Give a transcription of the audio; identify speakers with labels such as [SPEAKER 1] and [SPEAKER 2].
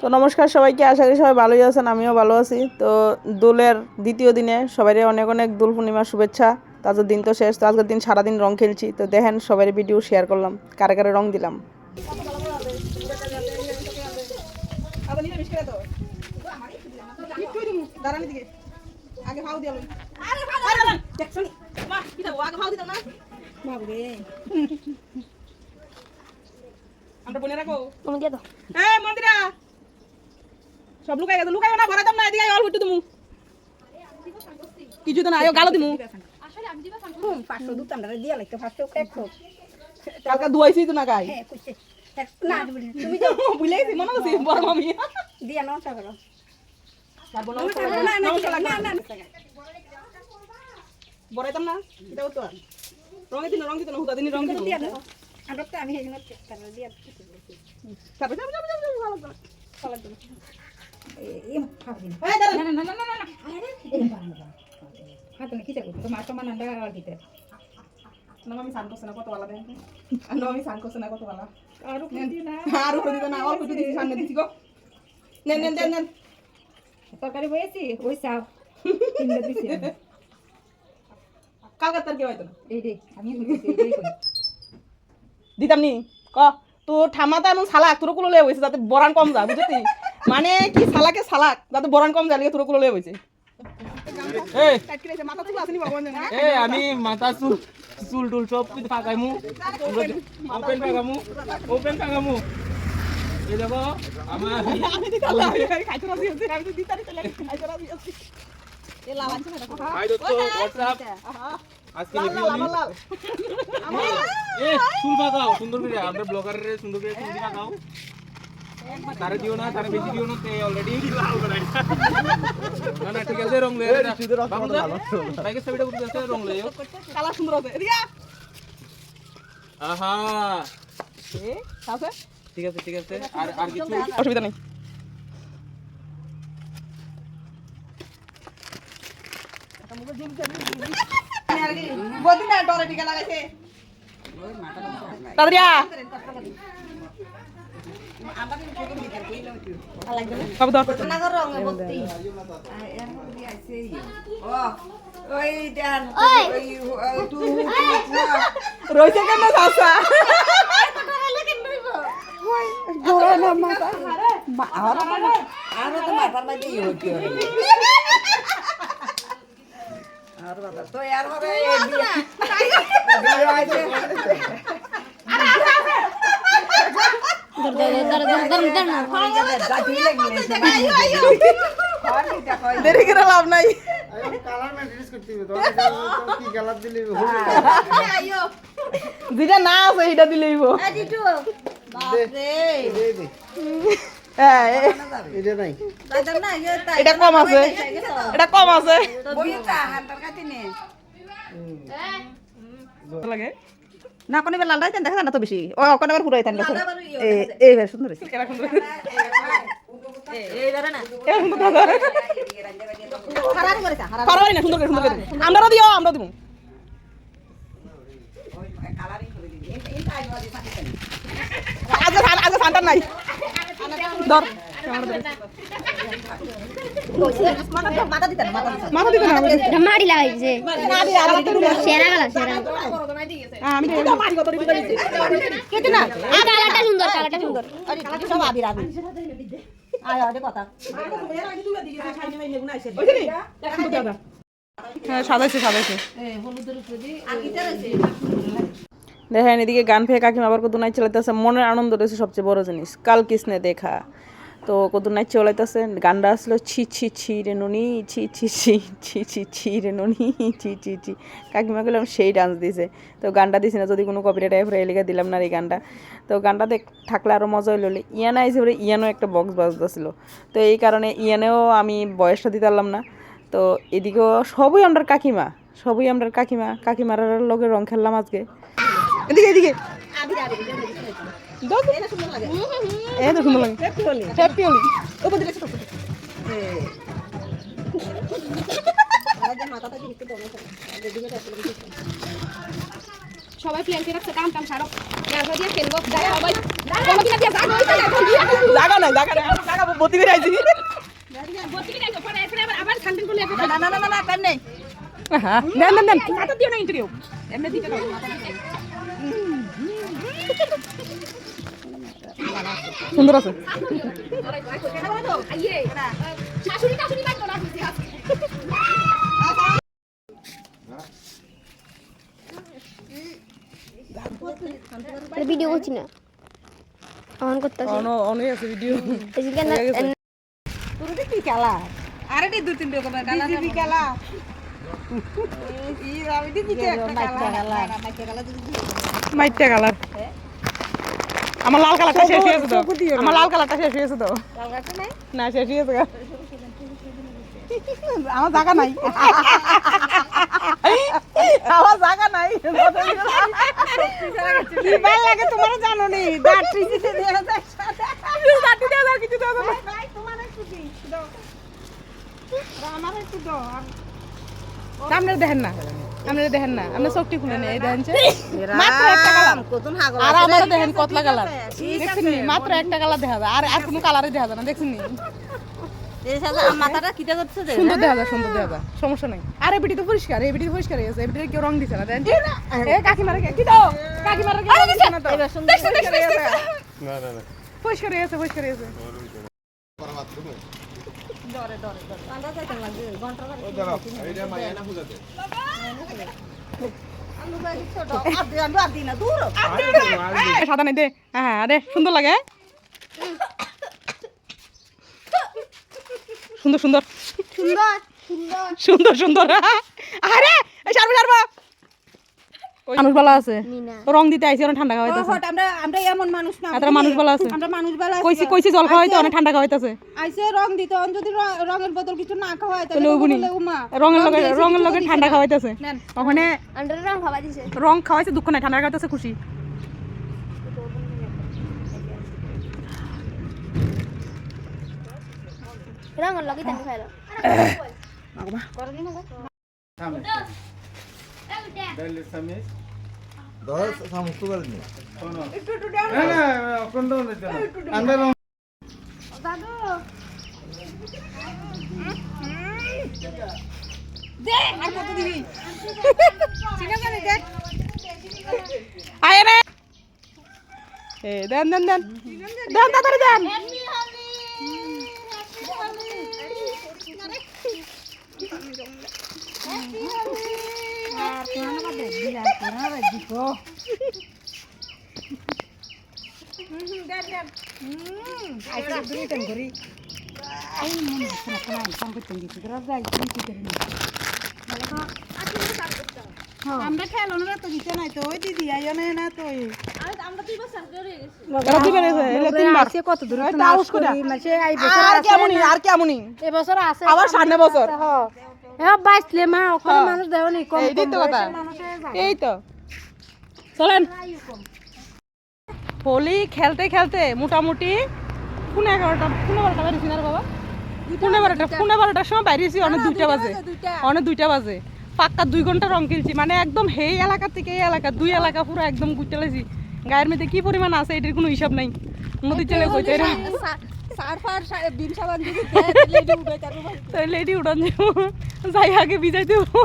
[SPEAKER 1] তো নমস্কার সবাইকে আশা করি সবাই ভালোই আছেন আমিও ভালো আছি। তো দোলের দ্বিতীয় দিনে সবাই অনেক অনেক দোল পূর্ণিমার শুভেচ্ছা। তাদের দিন তো শেষ তো আজকের দিন সারাদিন রং খেলছি। তো দেখেন সবাই ভিডিও শেয়ার করলাম কারে কারে রং দিলাম। আমরা বলে রাখো
[SPEAKER 2] তুমি দিয়ে দাও
[SPEAKER 1] এই মন্দিরা! সব লুকাই গেছে। লুকাই না ভরাতাম না এদিকে অল্প একটু দিমু। কিছু তো না আয়ো গালো দিমু।
[SPEAKER 2] পাঁচশো দুটো আমরা দিয়ে লাগতো পাঁচশো একশো।
[SPEAKER 1] কালকে দুয়াইছি তো না গাই
[SPEAKER 2] হ্যাঁ কইছে না তুমি তো
[SPEAKER 1] ভুলে গেছি মনে করছি বড় মামি।
[SPEAKER 2] দিয়া নটা করো।
[SPEAKER 1] না না না বড়াইতাম না এটাও তো রঙে দিন রং দিত না হুদা দিন রং দিত
[SPEAKER 2] দিয়া দাও। আমরা তো আমি হেন তারা দিয়া
[SPEAKER 1] তারপরে যাব যাব যাব ভালো করে
[SPEAKER 2] ফলা দিল এই ফাগিন
[SPEAKER 1] এই দাঁড়ান।
[SPEAKER 2] না না না না না না। আরে। এই বাবা হাত না কিটা করতে তোমার সমান আন্ডা আর দিতে
[SPEAKER 1] না মামি সান করছে না কত ভালো দেন। না মামি সান করছে না কত ভালো
[SPEAKER 2] আর
[SPEAKER 1] আর না অল্প একটু সামনে দিছি গো। নেন নেন দেন নেন।
[SPEAKER 2] তরকারি বয়েছি ওই চাও। তিনটা দিছি
[SPEAKER 1] কালকে কি হয়তো
[SPEAKER 2] এই রে আমি
[SPEAKER 1] দিতাম নি। ক তো ঠামাতা এমন সালাক তোর কুলো হয়েছে যাতে বরান কম যা বুঝলি মানে কি সালাকে সালাক? যাতে বরান কম যা লিগে তোর কুলো লয়ে হয়েছে
[SPEAKER 3] এই।
[SPEAKER 1] মাথা তুলে আসেনি ভগবান জানে
[SPEAKER 3] এই আমি মাথা চুল চুল টুল সব কিছু ফাঁকাইমু ওপেন ফাঁকামু ওপেন ফাঁকামু এই দেখো আমার আজকে চুল সুন্দর করে আমরা ব্লগারের সুন্দর করে চুল ফাঁকাও তারে দিও না তারে বেশি দিও না তে অলরেডি লাল বানাই না না ঠিক আছে রং লে বাবু দা বাইকের ছবিটা করতে আছে রং লে
[SPEAKER 1] কালা সুন্দর আছে এদিকে
[SPEAKER 3] আহা।
[SPEAKER 1] এ আছে
[SPEAKER 3] ঠিক আছে ঠিক আছে। আর আর কিছু?
[SPEAKER 1] অসুবিধা নেই। তাড়াতাড়ি। রয়েছে কেন চাষা দেরি করে লাভ নাই
[SPEAKER 4] কালার মেনটেন্স করতে হবে তো কি কালার দিলে হবে
[SPEAKER 1] যেটা না আছে। সেটা দিলেই হইবো।
[SPEAKER 4] দে দে
[SPEAKER 1] হ্যাঁ এ-
[SPEAKER 4] এটা নাই
[SPEAKER 1] এটা কম আছে এটা কম আছে লাগে?
[SPEAKER 2] না কোনে বেলা লাইতেন দেখা না তো বেশি। ও কোনে বার পুরাই থান দেখো এই এই বেশ সুন্দর হইছে
[SPEAKER 1] এরা সুন্দর এরা সুন্দর দাদা পারবাই না সুন্দর করে সুন্দর করে। আমরাও দিও আমরাও দিব। আজকে আজকে নাই। ধর। মাথা দিতে না আমাদের।
[SPEAKER 5] মারি লাগাইছে।
[SPEAKER 1] না
[SPEAKER 5] সেরা গেল সেরা।
[SPEAKER 1] আমি
[SPEAKER 5] কালারটা সুন্দর।
[SPEAKER 1] হ্যাঁ দেখেন এদিকে গান ফেয়ে কাকিমা আবার কত নাচ চালাইতেছে। মনের আনন্দ রয়েছে সবচেয়ে বড় জিনিস। কাল কিসনে দেখা? তো কত নাচ চলাইতেছে গানটা আসলো ছি ছি ছি রে নুনি ছি ছি ছি ছি ছি ছি রে নুনি ছি ছি ছি। কাকিমা গেলাম সেই ডান্স দিছে। তো গানটা দিছি না যদি কোনো কপিরাইট এফরে এলিকা দিলাম না এই গানটা। তো গানটা দেখ থাকলে আরও মজা হইল ইয়ানা আইসে পরে ইয়ানো একটা বক্স বাজতেছিল। তো এই কারণে ইয়ানেও আমি বয়সটা দিতে পারলাম না। তো এদিকেও সবই আমরা কাকিমা সবই আমরা কাকিমা। কাকিমার লগে রং খেললাম আজকে। এদিকে এদিকে। দাও তো। সুন্দর লাগে হ্যাপি হোলি ওপর দিকে ছোট।
[SPEAKER 6] সবাই প্ল্যান করে রাখছে কাম কাম সারো গাছ দিয়ে খেলব যায় সবাই
[SPEAKER 1] জাগা নাই জাগা নাই জাগা বতি করে আইছি
[SPEAKER 6] বলছি কি দেখো পরে এসে আবার আবার শান্তি করলে
[SPEAKER 2] না না না না না টাইম নেই
[SPEAKER 1] হ্যাঁ দেন দেন দেন
[SPEAKER 6] মাথা দিও না ইন্টারভিউ এমনি দিতে দাও
[SPEAKER 1] সুন্দর আছে।
[SPEAKER 5] ভিডিও করছি না। অন করতেছি।
[SPEAKER 1] অন অনই আছে ভিডিও
[SPEAKER 2] তোর কি খেলা? আরে দি দুই তিনটে করে খেলা মাইকে খেলা। দিবি
[SPEAKER 1] মাইটটা কালার। আমার লাল কালারটা শেষ হয়ে গেছে তো। আমার লাল কালারটা শেষ হয়ে গেছে তো। না শেষ হয়ে গেছে।
[SPEAKER 2] আমার জায়গা নাই।
[SPEAKER 1] আমার জায়গা নাই।
[SPEAKER 2] কি ভালো লাগে তোমার জানো নি। ব্যাটারি দিতে দেয়া যায়
[SPEAKER 1] কাটি দেওয়া যায় কিছু দেওয়া যাবে
[SPEAKER 2] ভাই তোমার একটু দি দাও। আমার একটু দাও।
[SPEAKER 1] আপনারা দেখেন না। আপনারা দেখেন না আপনার চোখটি খুলে নেই দেখেন যে। মাত্র একটা কালার।
[SPEAKER 2] কতন হাগল
[SPEAKER 1] আর আমার দেখেন কতলা কালার। দেখছেন নি? মাত্র একটা কালার দেখা যায়। আর আর কোনো কালারই দেখা যায় না দেখছেন নি? সুন্দর দেখা যায় সুন্দর দেখা যায়। সমস্যা নাই। আর এই বিটি তো পরিষ্কার এই বিটি তো পরিষ্কার হয়ে গেছে। এই কেউ রং দিছে না এ কাকিমারে কি দাও কাকিমারে কে পরিষ্কার হয়ে গেছে। পরিষ্কার হয়ে গেছে
[SPEAKER 2] যাইতে লাগবে ঘণ্টা
[SPEAKER 4] এইটা মায়া না
[SPEAKER 2] আর দি আর
[SPEAKER 1] সাদা নাই দে। হ্যাঁ হ্যাঁ দে সুন্দর লাগে সুন্দর সুন্দর।
[SPEAKER 5] সুন্দর সুন্দর।
[SPEAKER 1] সুন্দর সুন্দর আরে এই সারবে সারবা। মানুষ ভালো আছে? রং দিতে আইছি অনেক ঠান্ডা খাওয়াইতেছে
[SPEAKER 2] আমরা আমরা এমন মানুষ না
[SPEAKER 1] এতটা মানুষ ভালো আছে।
[SPEAKER 2] আমরা মানুষ বেলা
[SPEAKER 1] কইছি কইছি জল খাওয়াইতে অনেক ঠান্ডা খাওয়াইতেছে
[SPEAKER 2] আইসে রং দিতে অন যদি রঙের বদল কিছু না খাওয়ায়
[SPEAKER 1] তাহলে
[SPEAKER 2] তাহলে
[SPEAKER 1] ওগুনি রঙের লগে রঙের লগে ঠান্ডা। খাওয়াইতেছে ওখানে
[SPEAKER 5] আন্ডার রং খাওয়া দিছে।
[SPEAKER 1] রং খাওয়াইছে দুঃখ নাই ঠান্ডা খাওয়াইতেছে খুশি।
[SPEAKER 5] রং লাগি তানি খাইলো
[SPEAKER 4] থামে ডাইলে সামনে দশ সমস্ত করে নি শোনো। না না কোন দাও না। আন্দার
[SPEAKER 1] আয় রে। এ দেন দেন দেন। দেন তাড়াতাড়ি দেন।
[SPEAKER 2] আমরা খেলো না তো দিতে নাই তো ওই দিদি আইও না না তো ওই
[SPEAKER 1] এরা দিবে রে এলে তিনবার
[SPEAKER 2] কত দূর
[SPEAKER 1] ওই তাউস করে আর কেমনই? আর কেমনই
[SPEAKER 2] এবছর আছে।
[SPEAKER 1] আবার সামনে বছর।
[SPEAKER 2] হ্যাঁ বাইসলে মা ওখানে। মানুষ দেও নি কম
[SPEAKER 1] এইটাই তো কথা। এই তো। চলেন। হোলি খেলতে খেলতে মোটামুটি পুনে এগারোটা পুনে বারোটা বেরিয়েছি না বাবা? পুনে বারোটা পুনে বারোটার সময় বাইরেছি অনেক দুইটা বাজে। অনেক দুইটা বাজে। পাক্কা দুই ঘণ্টা রং খেলছি মানে একদম হেই এলাকা থেকে এই এলাকা দুই এলাকা পুরো একদম লাইছি গায়ের মধ্যে কি পরিমাণ আছে এটার কোনো হিসাব নাই। নদীর চলে কইতে
[SPEAKER 2] লেডি
[SPEAKER 1] উড়ান যাই আগে বিজাই দেবো।